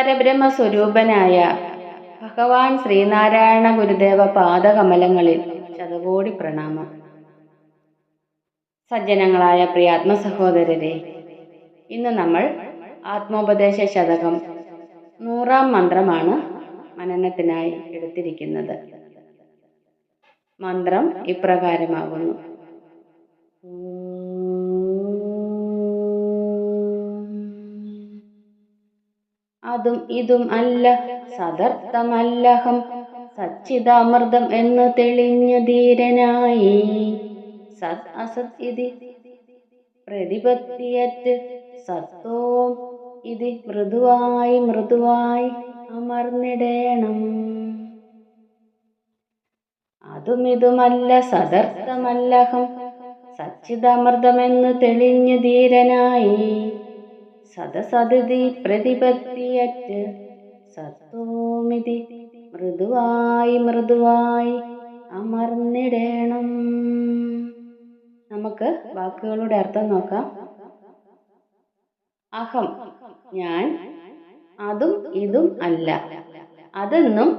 പരബ്രഹ്മസ്വരൂപനായ ഭഗവാൻ ശ്രീനാരായണ ഗുരുദേവ പാദകമലങ്ങളിൽ ശതകോടി പ്രണാമം. സജ്ജനങ്ങളായ പ്രിയാത്മ സഹോദരരെ ഇന്ന് നമ്മൾ ആത്മോപദേശ ശതകം നൂറാം മന്ത്രമാണ് മനനത്തിനായി എടുത്തിരിക്കുന്നത്. മന്ത്രം ഇപ്രകാരമാകുന്നു. അതും ഇതും അല്ല. സദർത്ഥമല്ലഹം. സച്ചിദാമൃതം എന്ന് തെളിഞ്ഞ ധീരനായി. സത് അസത് ഇതി പ്രതിപത്തിയറ്റ് സത്തോം ഇതി മൃദുവായി മൃദുവായി അമർന്നിടേണം. അതും ഇതുമല്ല. സദർത്ഥമല്ലഹം. സച്ചിദാമൃതമെന്ന് തെളിഞ്ഞ ധീരനായി. സദസതിഥി പ്രതിപത്തിയറ്റ് സത്വമിതി മൃദുവായി മൃദുവായി അമർന്നിടേണം. നമുക്ക് വാക്കുകളുടെ അർത്ഥം നോക്കാം. അഹം ഞാൻ അതും ഇതും അല്ല. അതെന്നും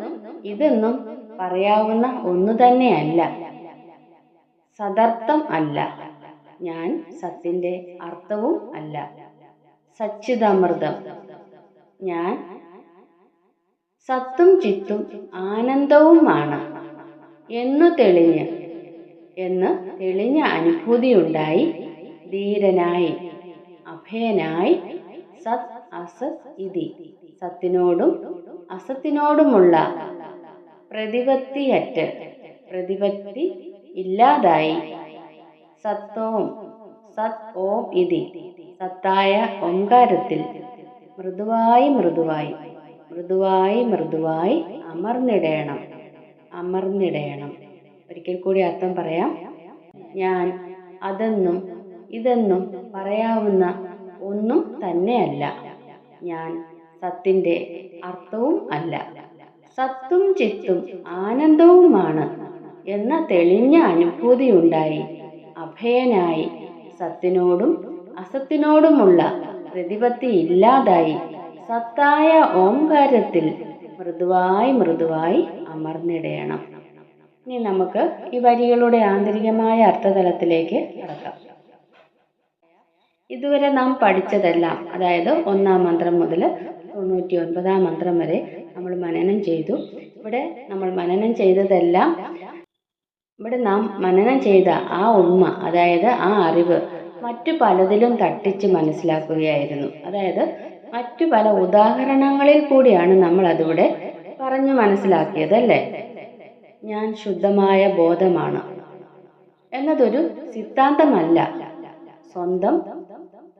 ഇതെന്നും പറയാവുന്ന ഒന്നു തന്നെയല്ല സദർത്ഥം അല്ല. ഞാൻ സത്തിന്റെ അർത്ഥവും അല്ല. സച്ചിദാമൃതം. ഞാൻ സത്തും ചിത്തും ആനന്ദവുമാണ് എന്നു തെളിഞ്ഞ് എന്ന് തെളിഞ്ഞ അനുഭൂതിയുണ്ടായി ധീരനായി അഭയനായി സത് അസത് ഇതി. സത്തിനോടും അസത്തിനോടുമുള്ള പ്രതിപത്തിയറ്റ് പ്രതിപത്തി ഇല്ലാതായി സത്തോം സത് ഓം ഇതി. സത്തായ ഓംകാരത്തിൽ മൃദുവായി മൃദുവായി മൃദുവായി മൃദുവായി അമർന്നിടയണം അമർന്നിടയണം ഒരിക്കൽ കൂടി അർത്ഥം പറയാം. ഞാൻ അതെന്നും ഇതെന്നും പറയാവുന്ന ഒന്നും തന്നെയല്ല. ഞാൻ സത്തിന്റെ അർത്ഥവും അല്ല. സത്തും ചിത്തും ആനന്ദവുമാണ് എന്ന തെളിഞ്ഞ അനുഭൂതിയുണ്ടായി. അഭയനായി സത്തിനോടും അസത്തിനോടുമുള്ള പ്രതിപത്തി ഇല്ലാതായി. സത്തായ ഓംകാരത്തിൽ മൃദുവായി മൃദുവായി അമർന്നിടയണം ഇനി നമുക്ക് ഈ വരികളുടെ ആന്തരികമായ അർത്ഥതലത്തിലേക്ക് കടക്കാം. ഇതുവരെ നാം പഠിച്ചതെല്ലാം അതായത് ഒന്നാം മന്ത്രം മുതൽ തൊണ്ണൂറ്റി ഒൻപതാം മന്ത്രം വരെ നമ്മൾ മനനം ചെയ്തു. ഇവിടെ നമ്മൾ മനനം ചെയ്തതെല്ലാം ഇവിടെ നാം മനനം ചെയ്ത ആ ഉണ്മ അതായത് ആ അറിവ് മറ്റു പലതിലും തട്ടിച്ച് മനസ്സിലാക്കുകയായിരുന്നു. അതായത് മറ്റു പല ഉദാഹരണങ്ങളിൽ കൂടിയാണ് നമ്മൾ അതിവിടെ പറഞ്ഞു മനസ്സിലാക്കിയത് അല്ലേ? ഞാൻ ശുദ്ധമായ ബോധമാണ്. എന്നതൊരു സിദ്ധാന്തമല്ല. സ്വന്തം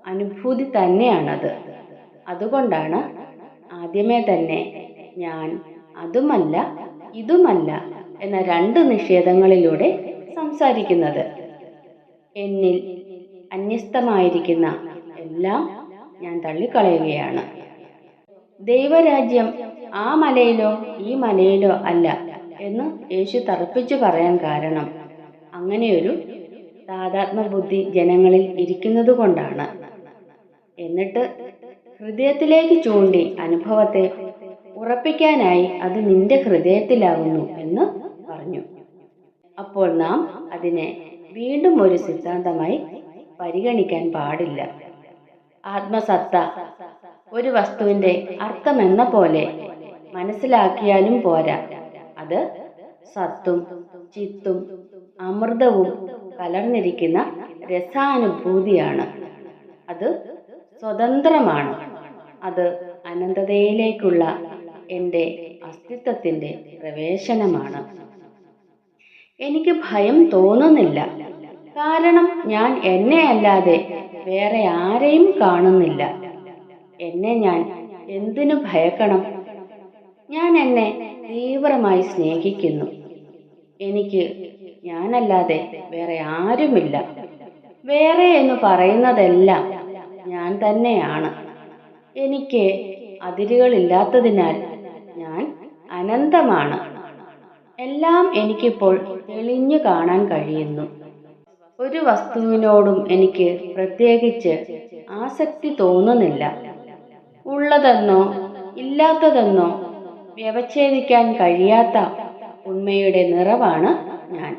അനുഭൂതി തന്നെയാണത്. അതുകൊണ്ടാണ് ആദ്യമേ തന്നെ ഞാൻ അതുമല്ല ഇതുമല്ല എന്ന രണ്ട് നിഷേധങ്ങളിലൂടെ സംസാരിക്കുന്നത്. എന്നിൽ അന്യസ്തമായിരിക്കുന്ന എല്ലാം ഞാൻ തള്ളിക്കളയുകയാണ്. ദൈവരാജ്യം ആ മലയിലോ ഈ മലയിലോ അല്ല എന്ന് യേശു തറപ്പിച്ചു പറയാൻ കാരണം അങ്ങനെയൊരു താതാത്മബുദ്ധി ജനങ്ങളിൽ ഇരിക്കുന്നത് കൊണ്ടാണ് എന്നിട്ട് ഹൃദയത്തിലേക്ക് ചൂണ്ടി അനുഭവത്തെ ഉറപ്പിക്കാനായി അത് നിന്റെ ഹൃദയത്തിലാകുന്നു എന്ന് പറഞ്ഞു. അപ്പോൾ നാം അതിനെ വീണ്ടും ഒരു സിദ്ധാന്തമായി പരിഗണിക്കാൻ പാടില്ല. ആത്മസത്ത ഒരു വസ്തുവിന്റെ അർത്ഥമെന്ന പോലെ മനസ്സിലാക്കിയാലും പോരാ. അത് സത്തും ചിത്തും അമൃതവും കലർന്നിരിക്കുന്ന രസാനുഭൂതിയാണ്. അത് സ്വതന്ത്രമാണ്. അത് അനന്തതയിലേക്കുള്ള എന്റെ അസ്തിത്വത്തിന്റെ പ്രവേശനമാണ്. എനിക്ക് ഭയം തോന്നുന്നില്ല. കാരണം ഞാൻ എന്നെ അല്ലാതെ വേറെ ആരെയും കാണുന്നില്ല. എന്നെ ഞാൻ എന്തിനു ഭയക്കണം? ഞാൻ എന്നെ തീവ്രമായി സ്നേഹിക്കുന്നു. എനിക്ക് ഞാനല്ലാതെ വേറെ ആരുമില്ല. വേറെ എന്ന് പറയുന്നതെല്ലാം ഞാൻ തന്നെയാണ്. എനിക്ക് അതിരുകളില്ലാത്തതിനാൽ ഞാൻ അനന്തമാണ്. എല്ലാം എനിക്കിപ്പോൾ തെളിഞ്ഞു കാണാൻ കഴിയുന്നു. ഒരു വസ്തുവിനോടും എനിക്ക് പ്രത്യേകിച്ച് ആസക്തി തോന്നുന്നില്ല. ഉള്ളതെന്നോ ഇല്ലാത്തതെന്നോ വ്യവച്ഛേദിക്കാൻ കഴിയാത്ത ഉണ്മയുടെ നിറവാണ് ഞാൻ.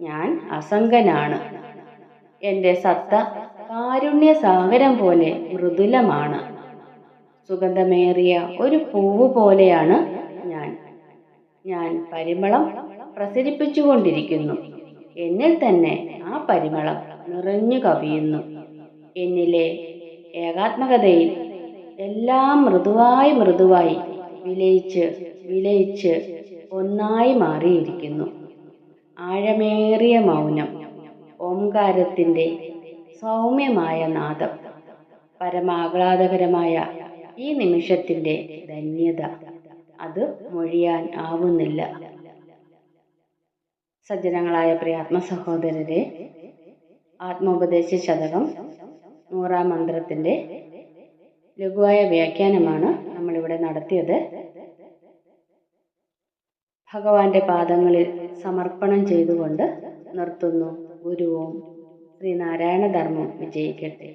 ഞാൻ അസംഗനാണ്. എന്റെ സത്ത കാരുണ്യ സാഗരം പോലെ മൃദുലമാണ്. സുഗന്ധമേറിയ ഒരു പൂവ് പോലെയാണ് ഞാൻ പരിമളം പ്രസരിപ്പിച്ചുകൊണ്ടിരിക്കുന്നു. എന്നിൽ തന്നെ ആ പരിമളം നിറഞ്ഞു കവിയുന്നു. എന്നിലെ ഏകാത്മകതയിൽ എല്ലാം മൃദുവായി മൃദുവായി വിലയിച്ച് വിലയിച്ച് ഒന്നായി മാറിയിരിക്കുന്നു. ആഴമേറിയ മൗനം ഓംകാരത്തിന്റെ സൗമ്യമായ നാദം പരമാഹ്ലാദകരമായ ഈ നിമിഷത്തിന്റെ ധന്യത. അത് മൊഴിയാൻ ആവുന്നില്ല. സജ്ജനങ്ങളായ പ്രിയാത്മ സഹോദരരെ ആത്മോപദേശ ശതകം നൂറാം മന്ത്രത്തിന്റെ ലഘുവായ വ്യാഖ്യാനമാണ് നമ്മളിവിടെ നടത്തിയത്. ഭഗവാന്റെ പാദങ്ങളിൽ സമർപ്പണം ചെയ്തുകൊണ്ട് നിർത്തുന്നു. ഗുരുവും ശ്രീനാരായണ ധർമ്മം വിജയിക്കട്ടെ.